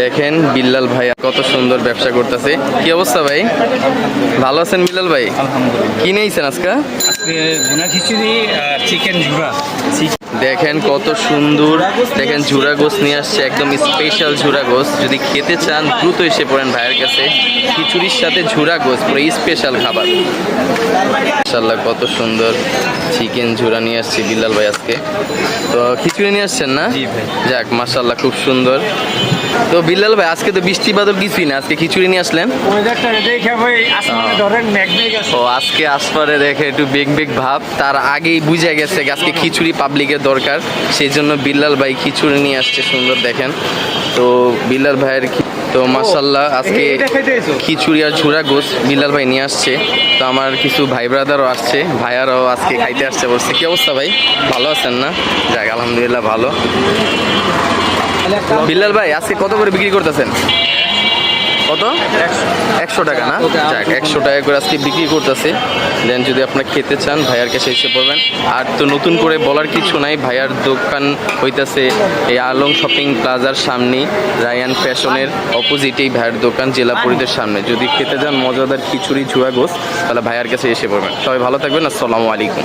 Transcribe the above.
দেখেন বিল্লাল ভাই কত সুন্দর ব্যবসা করতেছে। কি অবস্থা ভাই? ভালো আছেন বিল্লাল ভাই? কি নিয়েছেন আজকে? চিকেন দেখেন কত সুন্দর। দেখেন ঝুরা গোস নিয়ে আসছে একদম স্পেশাল ঝুরা গোস যদি খেতে চান দ্রুত এসে পড়েন ভাইয়ের কাছে। খিচুড়ির সাথে ঝুরা গোস পুরো স্পেশাল খাবার। মাশাল্লাহ কত সুন্দর চিকেন ঝুরা নিয়ে আসছে বিল্লাল ভাই আজকে। তো খিচুড়ি নিয়ে আসছেন না? যাক মাশাল্লাহ খুব সুন্দর। তো বিল্লাল ভাই আজকে তো বৃষ্টি বাদল কিছুই না আজকে খিচুড়ি নিয়ে আসলেন। ও। আজকে আসপারে দেখে একটু বেগ বেগ ভাব তার আগেই বুঝে গেছে আজকে খিচুড়ি পাবলিকের দরকার সেই জন্য বিল্লাল ভাই খিচুড়ি নিয়ে আসছে সুন্দর দেখেন। তো বিল্লাল ভাইয়ের তো মাসাল্লাহ আজকে। খিচুড়ি আর ঝুরা গোস বিল্লাল ভাই নিয়ে আসছে। তো আমার কিছু ভাই ব্রাদারও আসছে ভাইয়ারাও আজকে খাইতে আসছে বলছে। কি অবস্থা ভাই? ভালো আছেন না? যাক আলহামদুলিল্লাহ ভালো। বিল্লাল ভাই আজকে কত করে বিক্রি করতেছেন? কত? একশো। টাকা না? যাক একশো টাকা করে আজকে বিক্রি করতেছে। দেন যদি আপনার খেতে চান ভাইয়ার কাছে এসে পড়বেন আর তো নতুন করে বলার কিছু নাই ভাইয়ার দোকান হইতাছে এই আলং শপিং প্লাজার সামনে রায়ান ফ্যাশনের অপোজিটেই ভাইয়ার দোকান জেলা পরিদের সামনে। যদি খেতে চান মজাদার খিচুড়ি ঝুয়া গোস তাহলে ভাইয়ার কাছে এসে পড়বেন সবাই ভালো থাকবেন আসসালামু আলাইকুম।